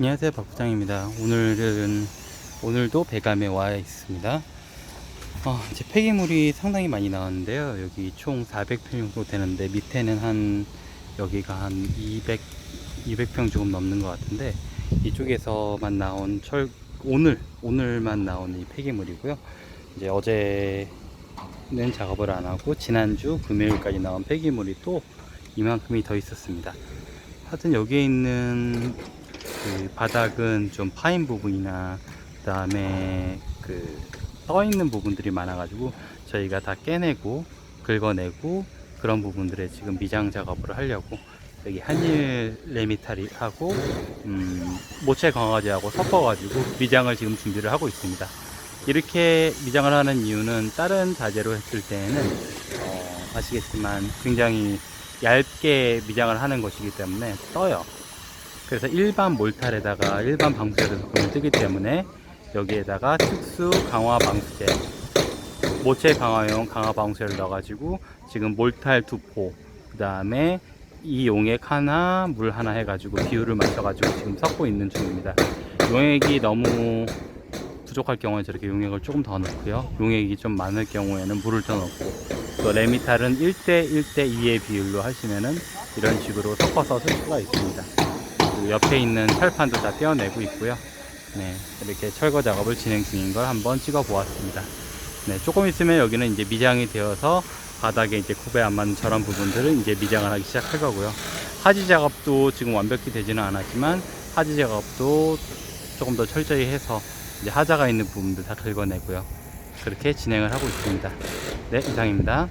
안녕하세요 박부장입니다. 오늘은 오늘도 배감에 와 있습니다. 어, 이제 폐기물이 상당히 많이 나왔는데요. 여기 총 400평 정도 되는데 밑에는 한 여기가 한 200, 200평 조금 넘는 것 같은데 이쪽에서만 나온 철 오늘 오늘만 나온 이 폐기물이고요. 이제 어제는 작업을 안 하고 지난주 금요일까지 나온 폐기물이 또 이만큼이 더 있었습니다. 하여튼 여기에 있는 그 바닥은 좀 파인 부분이나 그다음에 그 떠 있는 부분들이 많아가지고 저희가 다 깨내고 긁어내고 그런 부분들에 지금 미장 작업을 하려고 여기 한일 레미탈이하고 음, 모체 강화제하고 섞어가지고 미장을 지금 준비를 하고 있습니다. 이렇게 미장을 하는 이유는 다른 자재로 했을 때는 어, 아시겠지만 굉장히 얇게 미장을 하는 것이기 때문에 떠요. 그래서 일반 몰탈에다가 일반 방수제를 섞으면 뜨기 때문에 여기에다가 특수 강화 방수제 모체 강화용 강화 방수제를 넣어가지고 지금 몰탈 두 포, 그 다음에 이 용액 하나, 물 하나 해가지고 비율을 맞춰가지고 지금 섞고 있는 중입니다. 용액이 너무 부족할 경우에 저렇게 용액을 조금 더 넣고요. 용액이 좀 많을 경우에는 물을 더 넣고 또 레미탈은 1대 1대 2의 비율로 하시면은 이런 식으로 섞어서 쓸 수가 있습니다. 그리고 옆에 있는 철판도 다 떼어내고 있고요. 네, 이렇게 철거 작업을 진행 중인 걸 한번 찍어 보았습니다. 네, 조금 있으면 여기는 이제 미장이 되어서 바닥에 이제 코베 안 맞는 저런 부분들을 이제 미장을 하기 시작할 거고요. 하지 작업도 지금 완벽히 되지는 않았지만 하지 작업도 조금 더 철저히 해서 이제 하자가 있는 부분들 다 긁어내고요. 그렇게 진행을 하고 있습니다. 네, 이상입니다.